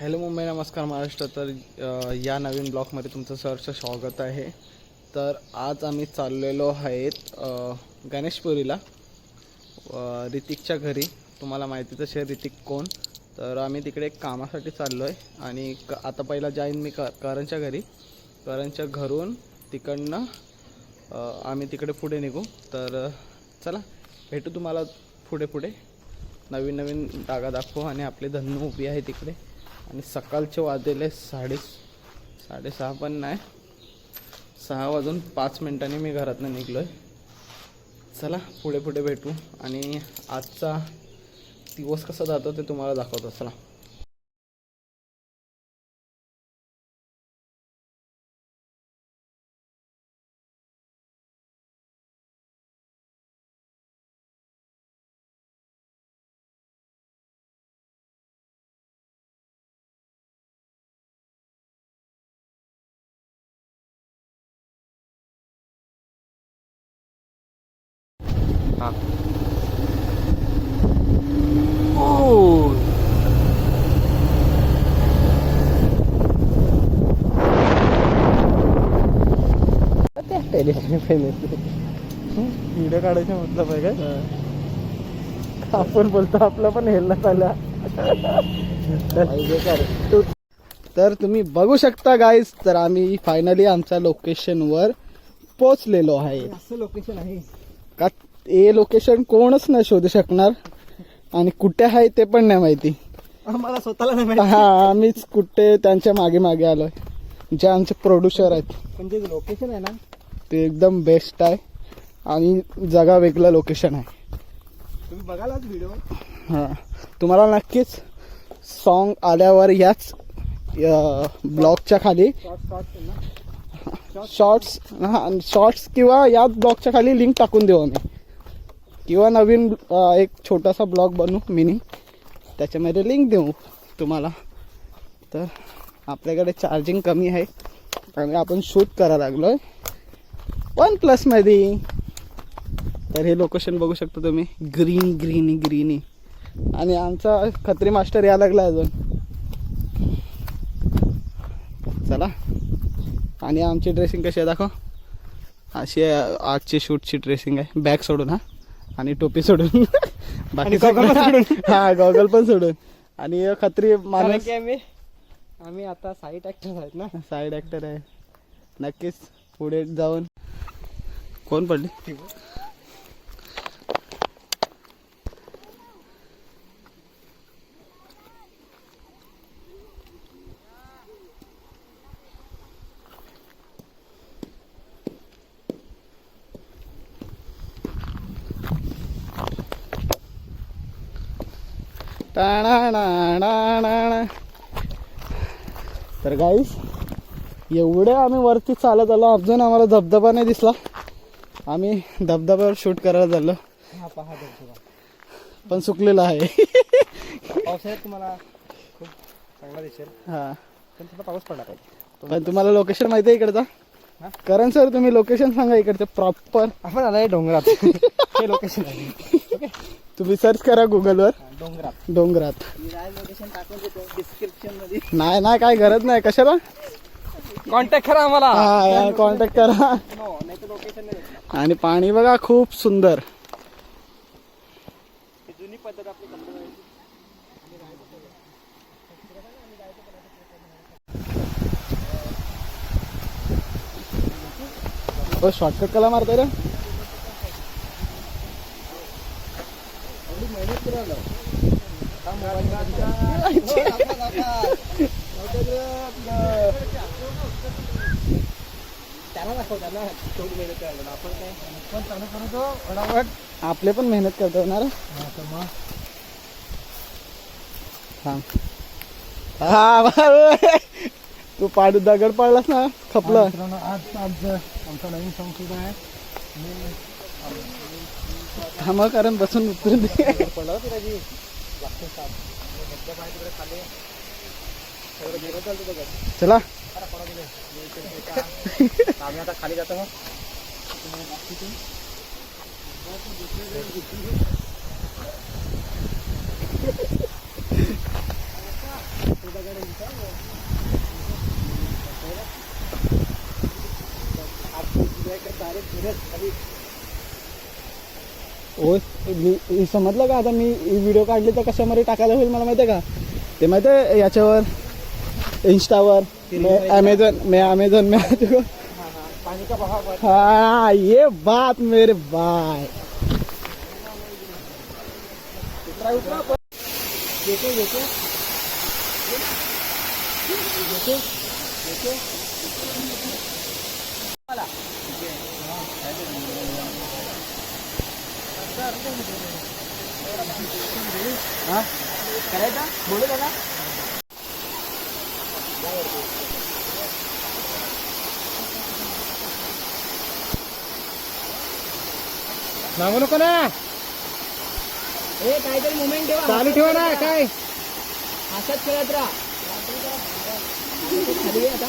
Hello Mumbai नमस्कार महाराष्ट्र. तर या नवीन ब्लॉगमध्ये तुमचं सरचं स्वागत आहे. तर आज आम्ही चाललेलो आहेत गणेशपुरीला रितिकच्या घरी. तुम्हाला माहितीच असेल रितिक कोण. तर आम्ही तिकडे कामासाठी चाललो आहे आणि क आता पहिला जाईन मी क करणच्या घरी. करणच्या घरून तिकडनं आम्ही तिकडे पुढे निघू. तर चला भेटू तुम्हाला पुढे पुढे. नवीन नवीन जागा दाखवू आणि आपले धन्नू उभी आहे तिकडे. आणि सकाळचे वाजलेले साडे साडेसहा पण नाही. सहा वाजून पाच मिनिटांनी मी घरातनं निघलो आहे चला पुढे पुढे भेटू. आणि आजचा दिवस कसा जातो ते तुम्हाला दाखवतो. चला. हां. व्हिडिओ काढायचा मतलब आहे काय आपण बोलतो आपला पण हेलण्यात आला तर तुम्ही बघू शकता गाईज तर आम्ही फायनली आमच्या लोकेशनवर पोचलेलो आहे. असं लोकेशन आहे. का हे लोकेशन कोणच नाही शोधू शकणार. आणि कुठे आहे ते पण नाही माहिती. आम्हाला स्वतःला नाही माहिती. हा आम्हीच कुठे त्यांच्या मागे मागे आलोय. जे आमचे प्रोड्युसर आहेत. पण जे लोकेशन आहे ना ते एकदम बेस्ट आहे. आणि जगा वेगळं लोकेशन आहे. तुम्ही बघालाच व्हिडिओ हां. तुम्हाला नक्कीच सॉन्ग आल्यावर याच ब्लॉगच्या खाली शॉर्ट्स हां शॉर्ट्स किंवा याच ब्लॉगच्या खाली लिंक टाकून देऊ आम्ही. किंवा नवीन एक छोटासा ब्लॉग बनवू मिनी. त्याच्यामध्ये लिंक देऊ तुम्हाला. तर आपल्याकडे चार्जिंग कमी आहे आणि आपण शूट करायला लागलो आहे वन प्लसमध्ये तर हे लोकेशन बघू शकता तुम्ही. ग्रीन ग्रीनी ग्रीनी आणि आमचा खत्री मास्टर यायला लागला अजून. चला. आणि आमची ड्रेसिंग कशी आहे दाखव. अशी आजची शूटची ड्रेसिंग आहे. बॅग सोडून हा. आणि टोपी सोडून. बाकी सोडून. हा गॉगल पण सोडून. आणि खत्री कारण माणूस की आम्ही आम्ही आता साईट ऍक्टर आहेत ना. साईड ऍक्टर आहे. नक्कीच पुढे जाऊन कोण पडली? तर गाईस एवढे आम्ही वरती चालत आलो. अजून आम्हाला धबधबा नाही दिसला. आम्ही धबधब्यावर शूट करायला चाललो. पण सुकलेला आहे. पावसाळ्यात तुम्हाला खूप चांगला दिसेल. हा. पण थोडा पाऊस पडला पाहिजे. पण तुम्हाला लोकेशन माहिती आहे इकडचा? करण सर तुम्ही लोकेशन सांगा इकडचं. प्रॉपर आपण आलाय डोंगरात. हे लोकेशन आहे. ओके तुम्ही सर्च करा गुगलवर डोंगरात. डोंगरात. नाही नाही काय गरज नाही. कशाला? कॉन्टॅक्ट करा आम्हाला. हा कॉन्टॅक्ट करा. आणि पाणी बघा खूप सुंदर. ही जुनी पद्धत आपली शॉर्टकट कला मारताय रे त्यांना दाखव त्यांना तेवढी मेहनत करायला लागणार. आपण काय पण चालू करतो फटाफट आपले पण मेहनत करतो ना थांब हा. तू पाडू दगड पाडलास ना खपलं. आज आमचं आमचा नवीन संस्कृत आहे. थांब कारण बसून उतरून दे. पडला होती राजी लागते साप धबधबा आहे तिकडे खाली सगळं गेलं चालतं बघा चला आम्ही आता खाली जातो मग मी समजलं का? आता मी व्हिडिओ काढली तर कशामध्ये टाकायला होईल मला माहिती आहे का? ते माहिती आहे याच्यावर इंस्टावर अमेझॉन मैं अमेझॉन में हाँ ये बात मेरे भाई. उतरा उतरा पर देखो देखो. देखो देखो. वाला हा? करायचा? बोलू दादा सांगू नको ना. ए काहीतरी मुमेंट ठेवा. चालू ठेवा ना काय? असंच खेळत राहा. आता